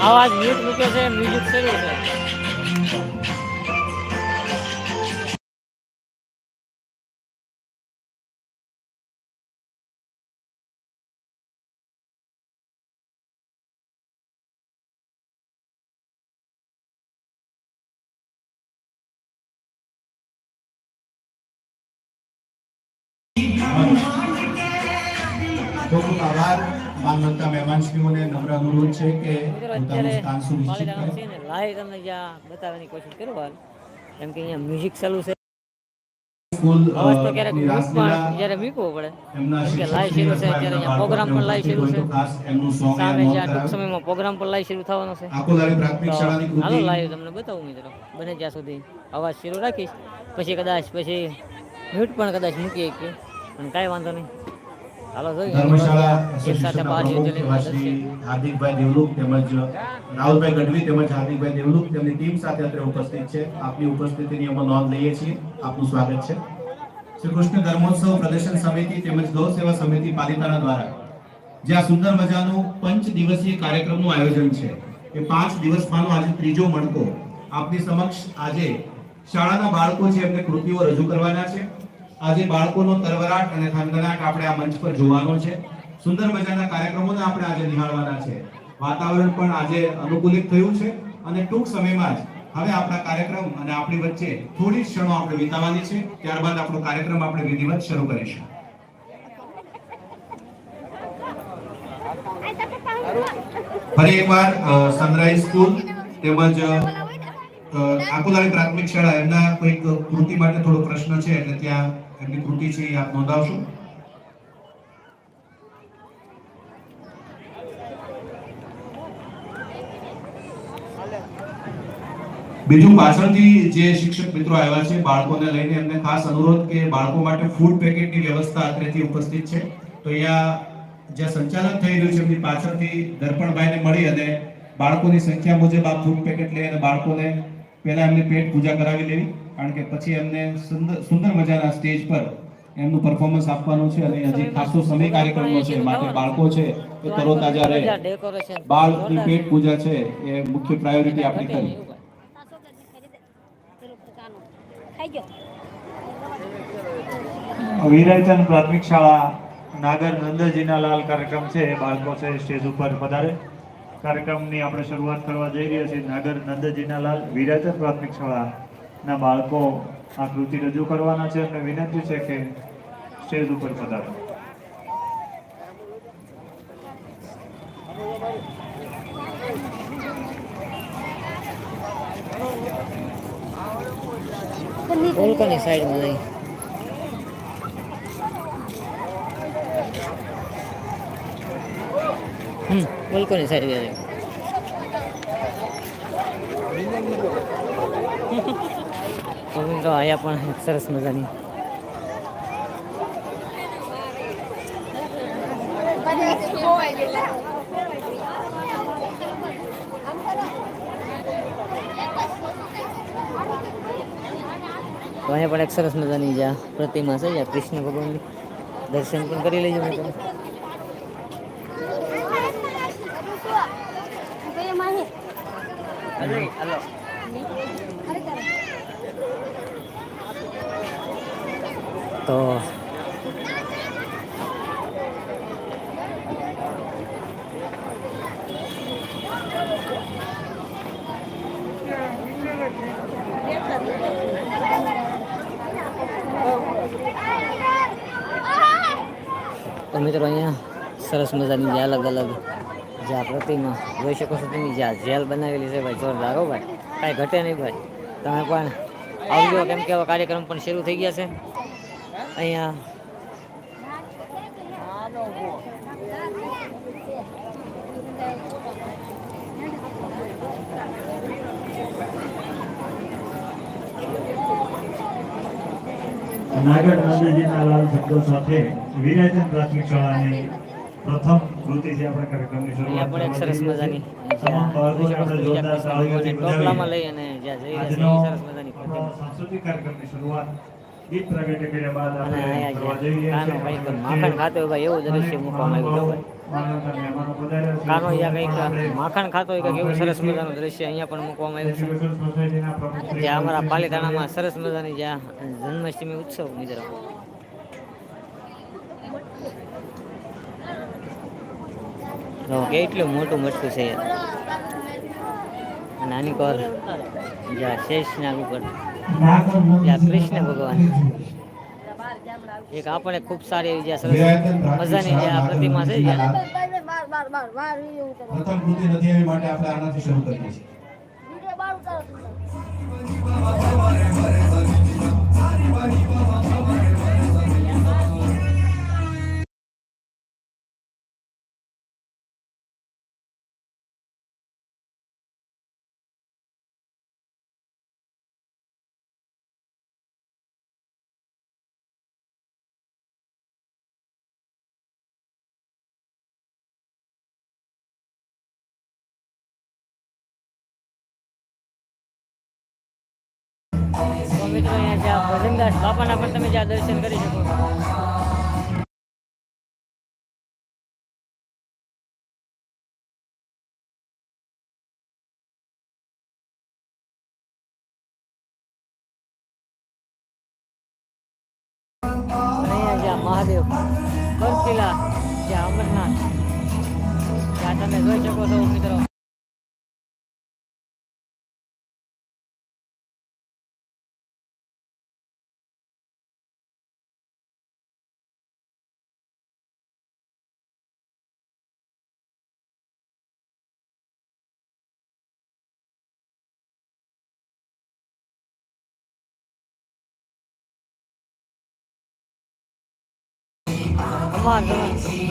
આવાજ મ્યુટ મૂક્યો છે મ્યુઝિક શરૂ છે ખૂબ ખૂબ માનવતા મહેમાનશ્રીઓને નમ્ર અનુરોધ છે કે પોતાનું સ્થાન સુનિશ્ચિત કરે. લાઈવ તમને જ્યાં બતાવવાની કોશિશ કરું કેમ કે અહીંયા મ્યુઝિક ચાલુ છે. સ્કૂલ જ્યારે મૂકવો પડે. શિક્ષકશ્રી શરૂ છે ત્યારે અહીંયા પ્રોગ્રામ પણ બાળકોને શરૂ છે. સામે જ્યાં ટૂંક સમયમાં પ્રોગ્રામ પણ લાઈવ શરૂ થવાનો છે. હાલો લાઈવ તમને બતાવું મિત્રો. બને ત્યાં સુધી અવાજ શરૂ રાખીશ. પછી કદાચ પછી મ્યુટ પણ કદાચ મૂકી શકીએ પણ કાંઈ વાંધો નહીં. ધર્મશાળા એસોસિએશનના પ્રમુખ એવા શ્રી હાર્દિકભાઈ દેવલુક તેમજ રાહુલભાઈ ગઢવી તેમજ હાર્દિકભાઈ દેવલુક તેમની ટીમ સાથે અત્રે ઉપસ્થિત છે. આપની ઉપસ્થિતિની અમે નોંધ લઈએ છીએ. આપનું સ્વાગત છે. શ્રી કૃષ્ણ ધર્મોત્સવ પ્રદર્શન સમિતિ તેમજ ગૌ સેવા સમિતિ પાલિતાણા દ્વારા જે આ સુંદર મજાનું પંચ દિવસીય કાર્યક્રમનું આયોજન છે. એ પાંચ દિવસમાંનો આજે ત્રીજો મણકો આપની સમક્ષ આજે શાળાના બાળકો છે એમને કૃતિઓ રજૂ કરવાના છે. આજે બાળકોનો તરવરાટ અને થનગનાટ આપણે આ મંચ પર જોવાનો છે. સુંદર મજાના કાર્યક્રમોને આપણે આજે નિહાળવાના છે. વાતાવરણ પણ આજે અનુકૂલિત થયું છે અને ટૂંક સમયમાં જ હવે આપણા કાર્યક્રમ અને આપણી વચ્ચે થોડી ક્ષણો આપણે વિતાવવાની છે. ત્યારબાદ આપણો કાર્યક્રમ આપણે વિધિવત શરૂ કરીશું. ફરી એકવાર સનરાઈઝ સ્કૂલ તેમજ આકુલાળી પ્રાથમિક શાળા એમના કોઈક કૃતિ માટે થોડો પ્રશ્ન છે એટલે ત્યાં એમની કૃતિ છે એ આપ નોંધાવશો? બીજું પાછળથી જે શિક્ષક મિત્રો આવ્યા છે, બાળકોને લઈને એમને ખાસ અનુરોધ કે બાળકો માટે ફૂડ પેકેટની વ્યવસ્થા અત્રેથી ઉપસ્થિત છે. તો અહીંયા જ્યાં સંચાલન થઈ રહ્યું છે, એમની પાછળથી દર્પણભાઈને મળી અને બાળકોની સંખ્યા મુજબ આ ફૂડ પેકેટ લઈ અને બાળકોને પહેલા એમની પેટ પૂજા કરાવી લેવી કારણ કે પછી એમને સુંદર સુંદર મજાના સ્ટેજ પર એમનું પરફોર્મન્સ આપવાનું છે અને હજી ખાસો સમય કાર્યક્રમનો છે. માટે બાળકો છે એ તરોતાજા રહે. બાળની પેટ પૂજા છે એ મુખ્ય પ્રાયોરિટી આપણી કરી. વિરાયચંદ પ્રાથમિક શાળા નાગર નંદજીના લાલ કાર્યક્રમ છે એ બાળકો છે સ્ટેજ ઉપર પધારે કાર્યક્રમની આપણે શરૂઆત કરવા જઈ રહ્યા છીએ. નાગર નંદજીના લાલ વિરાજન પ્રાથમિક શાળાના બાળકો આ કૃતિ રજૂ કરવાના છે અને વિનંતી છે કે સ્ટેજ ઉપર પધારો. કોલકાની સાઈડમાં? નહીં હમ કોલકાની સાઈડ નહીં તો અહીંયા પણ સરસ મજાની તો અહીંયા પણ એક સરસ મજાની જ્યાં પ્રતિમા છે જ્યાં કૃષ્ણ ભગવાનની દર્શન પણ કરી લેજો મિત્રો તો તો મિત્રો અહીંયા સરસ મજાની જે અલગ અલગ જે, પ્રતિમા. જોઈ શકો છો તમે જ્યાં જેલ બનાવેલી છે ભાઈ, જોરદાર હો ભાઈ. કાંઈ ઘટે નહીં ભાઈ. તમે પણ આવજો, કેમ કે કાર્યક્રમ પણ શરૂ થઈ ગયા છે. અહીંયા નાગર નંદજીના લાલ શબ્દો સાથે વિરાયચંદ પ્રાથમિક શાળાની પ્રથમ કૃતિથી આપણે કાર્યક્રમની શરૂઆત પણ એક સરસ મજાની તમામ બાળકોને આપણે જોરદાર તાળીઓથી ટોપલામાં લઈ અને જ્યાં જઈ રહ્યા છે સરસ મજાની આપણો સાંસ્કૃતિક કાર્યક્રમની શરૂઆત ગીત પ્રગટ કર્યા બાદ આપણે અહીંયા કરવા જઈ રહ્યા કાનો કંઈક માખણ ખાતો હોય એવું દ્રશ્ય મૂકવામાં આવ્યું. કાનો અહીંયા કંઈક માખણ ખાતો હોય કંઈક એવું સરસ મજાનું દ્રશ્ય અહીંયા પણ મૂકવામાં આવ્યું છે. જે અમારા પાલીતાણામાં સરસ મજાની જ્યાં જન્માષ્ટમી ઉત્સવ મિત્રો તો કેટલું મોટું મટકું છે નાની કોર જ્યાં શેષનાગ ઉપર કૃષ્ણ ભગવાન એક આપણે ખૂબ સારી એવી જ્યાં મજાની પ્રતિમા છે જ્યાં બાર બાર બાર માટે આપણે આનાથી શરૂ કરીએ છીએ મિત્રો અહીંયા જ્યાં ભજનદાસ બાપાના પણ તમે જ્યાં દર્શન કરી શકો. મહાદેવ. કરકિલા જ્યાં અમરનાથ. જ્યાં તમે જોઈ શકો છો મિત્રો. અમાર તો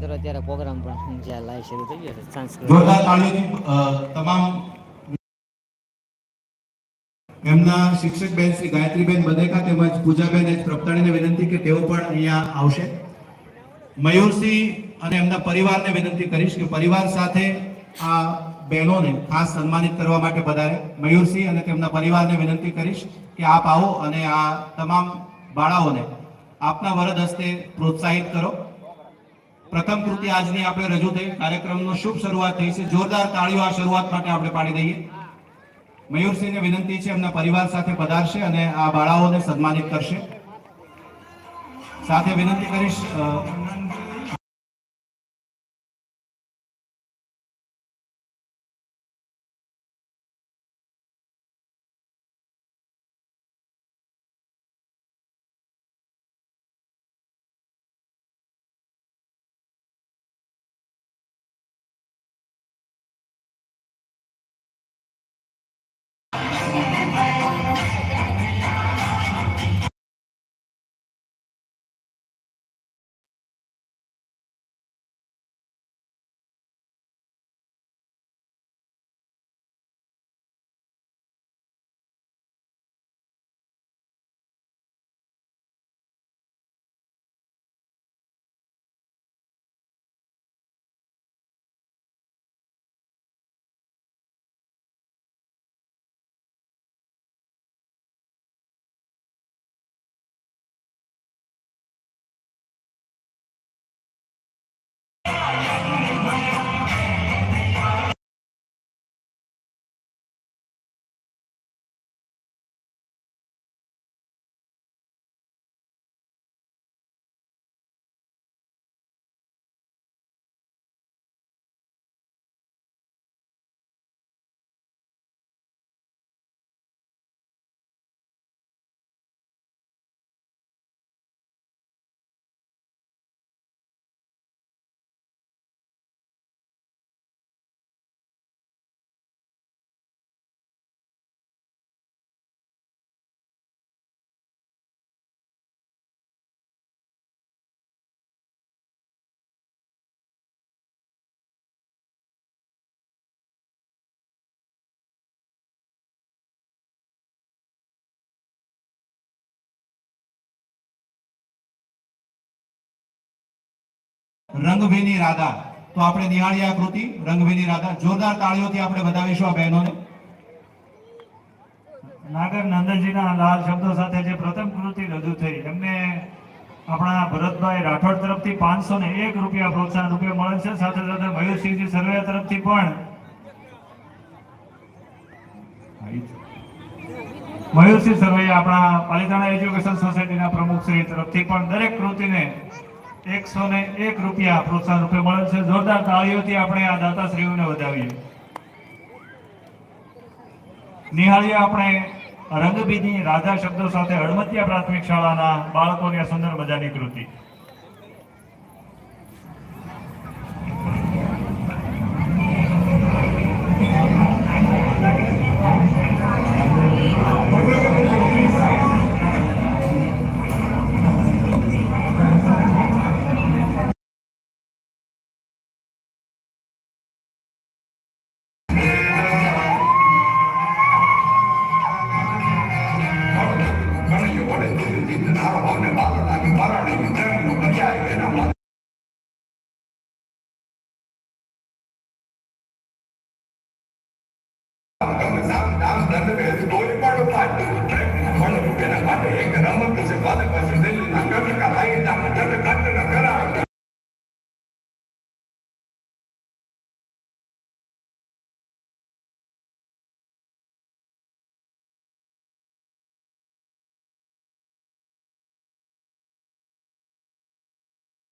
મિત્રો, અત્યારે પ્રોગ્રામ પણ જ્યાં લાઈવ શરૂ થઈ ગયો છે સાંસ્કૃતિક જોરદાર તાળીઓથી તમામ એમના શિક્ષક બેન શ્રી ગાયત્રીબેન બધેકા તેમજ પૂજાબેન એચ પ્રપતાણીને વિનંતી કે તેઓ પણ અહીંયા આવશે. મયુરસિંહ અને એમના પરિવારને વિનંતી કરીશ કે પરિવાર સાથે આ બહેનોને ખાસ સન્માનિત કરવા માટે પધારે. મયુરસિંહ અને તેમના પરિવારને વિનંતી કરીશ કે આપ આવો અને આ તમામ બાળાઓને આપના વરદ હસ્તે પ્રોત્સાહિત કરો. પ્રથમ કૃતિ આજની આપણે રજૂ થઈ. કાર્યક્રમનો શુભ શરૂઆત થઈ છે. જોરદાર તાળીઓ આ શરૂઆત માટે આપણે પાડી દઈએ. મયુરસિંહને વિનંતી છે એમના પરિવાર સાથે પધારશે અને આ બાળાઓને સન્માનિત કરશે. સાથે વિનંતી કરીશ રંગભેની રાધા. તો આપણે નિહાળીએ આ કૃતિ રંગભેની રાધા. જોરદાર તાળીઓથી આપણે બતાવીશું આ બહેનોને. નાગર નંદનજીના લાલ શબ્દો સાથે જે પ્રથમ કૃતિ રજૂ થઈ, એમને આપણા ભરતભાઈ રાઠોડ તરફથી પાંચસો ને એક રૂપિયા પ્રોત્સાહન રૂપિયા મળે છે. સાથે સાથે મયુરસિંહજી સરવૈયા તરફથી પણ મયુરસિંહ સરવૈયા આપણા પાલિતાણા એજ્યુકેશન સોસાયટીના પ્રમુખ શ્રી તરફથી પણ દરેક કૃતિને એકસો ને એક રૂપિયા પ્રોત્સાહન રૂપે મળેલ છે. જોરદાર તાળીઓથી આપણે આ દાતાશ્રીઓને વધાવીએ. નિહાળીએ આપણે રંગબીની રાધા શબ્દો સાથે હળમતિયા પ્રાથમિક શાળાના બાળકોની સુંદર મજાની કૃતિ. એક રમત છે બાદ પછી દિલ્હીના કર્ણાટક